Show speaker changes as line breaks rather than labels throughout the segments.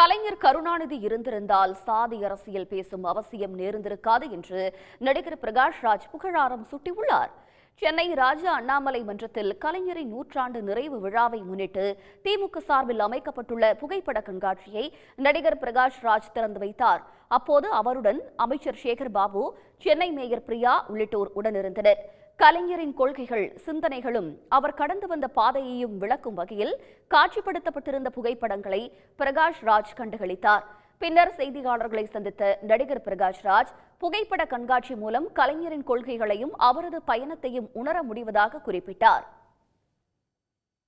கலைஞர் கருணாநிதி இருந்திருந்தால் சாதி அரசியல் பேசும் அவசியம் நேர்ந்திருக்காது என்று நடிகர் பிரகாஷ் ராஜ் புகழாரம் சுட்டியுள்ளார். சென்னை ராஜா அண்ணாமலை மன்றத்தில் கலைஞரின் நூற்றாண்டு நிறைவு விழாவை முன்னிட்டு திமுக சார்பில் அமைக்கப்பட்டுள்ள புகைப்பட கண்காட்சியை நடிகர் பிரகாஷ் ராஜ் திறந்து வைத்தார். அப்போது அவருடன் அமைச்சர் சேகர் பாபு சென்னை மேயர் பிரியா உள்ளிட்டோர் உடனிருந்தனர். கலைஞரின் கொள்கைகள் சிந்தனைகளும் அவர் கடந்து வந்த பாதையையும் விளக்கும் வகையில் காட்சிப்படுத்தப்பட்டிருந்த புகைப்படங்களை பிரகாஷ் ராஜ் கண்டுகளித்தார். பின்னர் செய்தியாளர்களை சந்தித்த நடிகர் பிரகாஷ் ராஜ் புகைப்பட கண்காட்சி மூலம் கலைஞரின் கொள்கைகளையும் அவரது பயணத்தையும் உணர முடிவதாக குறிப்பிட்டார்.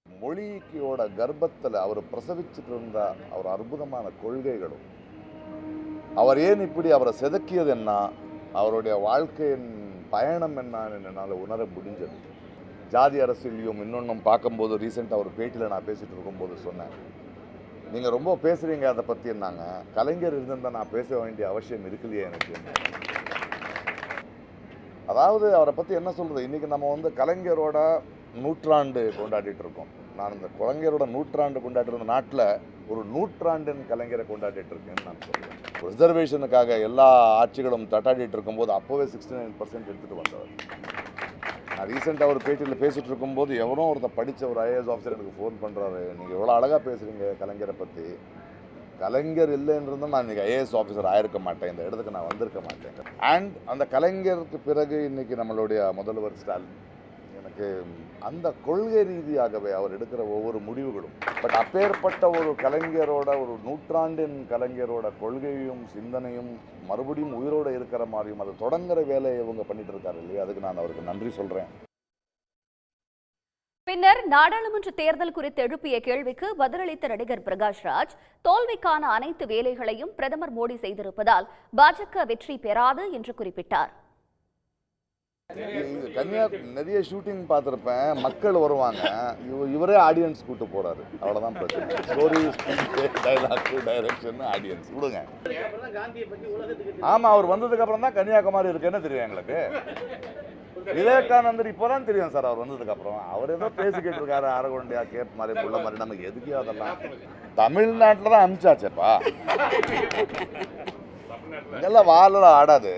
மொழியோட கர்ப்பத்தில் அவர் பிரசவிச்சுட்டு இருந்த அவர் அற்புதமான கொள்கைகளும் அவர் ஏன் இப்படி அவரை செதுக்கியது என்ன அவருடைய வாழ்க்கையின் பயணம் என்னன்னு என்னால் உணர முடிஞ்சது. ஜாதி அரசியலையும் இன்னொன்றும் பார்க்கும்போது ரீசெண்டாக ஒரு பேட்டியில் நான் பேசிகிட்டு இருக்கும்போது சொன்னேன். நீங்கள் ரொம்ப பேசுகிறீங்க அதை பற்றி என்னாங்க கலைஞர் இருந்திருந்தால் நான் பேச வேண்டிய அவசியம் இருக்குல்லையே எனக்கு. அதாவது அவரை பற்றி என்ன சொல்கிறது இன்றைக்கி நம்ம வந்து கலைஞரோட நூற்றாண்டு கொண்டாடிட்டு இருக்கோம். நான் இந்த குழந்தையரோட நூற்றாண்டு கொண்டாடிட்டு இருந்த நாட்டில் ஒரு நூற்றாண்டின் கலைஞரை கொண்டாடிட்டு இருக்கேன்னு நான் சொல்லுவேன் ரிசர்வேஷனுக்காக எல்லா ஆட்சிகளும் தட்டாடிட்டு இருக்கும்போது அப்போவே சிக்ஸ்டி நைன் பர்சன்ட் எடுத்துகிட்டு வந்தவர். நான் ரீசெண்டாக ஒரு பேட்டியில் பேசிகிட்டு இருக்கும்போது எவனோ ஒருத்தர் படித்த ஒரு ஐஏஎஸ் ஆஃபீஸர் எனக்கு ஃபோன் பண்ணுறாரு நீங்கள் எவ்வளோ அழகாக பேசுகிறீங்க கலைஞரை பற்றி கலைஞர் இல்லைன்றிருந்தால் நான் இன்றைக்கி ஐஏஎஸ் ஆஃபீஸர் ஆயிருக்க மாட்டேன். இந்த இடத்துக்கு நான் வந்திருக்க மாட்டேன். அண்ட் அந்த கலைஞருக்கு பிறகு இன்றைக்கி நம்மளுடைய முதல்வர் ஸ்டாலின் எனக்கு அந்த கொள்கை ரீதியாகவே அவர் எடுக்கிற ஒவ்வொரு முடிவுகளும். பட் அப்பேற்பட்ட ஒரு கலைஞரோட ஒரு நூற்றாண்டின் கலைஞரோட கொள்கையும் சிந்தனையும் மறுபடியும் உயிரோடு இருக்கிற மாதிரியும் அதை தொடங்குற வேலையை இவங்க பண்ணிட்டு இருக்காரு இல்லையா? அதுக்கு நான் அவருக்கு நன்றி சொல்கிறேன்
பின்னர் நாடாளுமன்ற தேர்தல் குறித்து எழுப்பிய கேள்விக்கு பதிலளித்த நடிகர் பிரகாஷ் ராஜ் தோல்விக்கான அனைத்து வேலைகளையும் பிரதமர் மோடி செய்திருப்பதால் பாஜக வெற்றி பெறாது என்று குறிப்பிட்டார்.
இது கன்னியா நிறைய ஷூட்டிங் பார்த்துருப்பேன். மக்கள் வருவாங்க. இவ இவரே ஆடியன்ஸ் கூட்டு போறாரு. அவ்வளோதான் பிரச்சனை. ஸ்டோரி டைலாக் டைரக்ஷன் ஆடியன்ஸ் விடுங்க. ஆமாம் அவர் வந்ததுக்கு அப்புறம் தான் கன்னியாகுமரி இருக்குன்னு தெரியும் எங்களுக்கு? விவேகானந்தர் இப்போதான் தெரியும் சார் அவர் வந்ததுக்கு அப்புறம். அவர் ஏதோ பேசிக்கிட்டு இருக்காரு அரகொண்டியா கேப் மாதிரி புள்ள மாதிரி. நமக்கு எதுக்கே அதெல்லாம். தமிழ்நாட்டில் தான் அனுப்பிச்சாச்சேப்பா இதெல்லாம் வாலில் ஆடாது.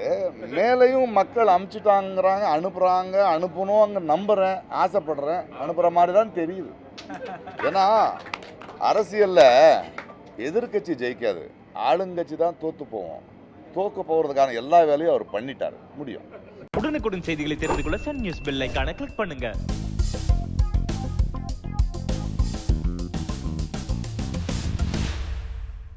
மேலையும் மக்கள் அமுச்சிட்டாங்கிறாங்க அனுப்புகிறாங்க அனுப்பணும் அங்கே நம்புகிறேன் ஆசைப்படுறேன். அனுப்புகிற மாதிரி தான் தெரியுது. ஏன்னா அரசியலில் எதிர்க்கட்சி ஜெயிக்காது. ஆளுங்கட்சி தான் தோற்று போவோம். தோற்க போகிறதுக்கான எல்லா வேலையும் அவர் பண்ணிட்டார். முடியும்.
உடனுக்குடன் செய்திகளை தெரிந்து கொள்ள சன் நியூஸ் பெல் ஐகானை கிளிக் பண்ணுங்க.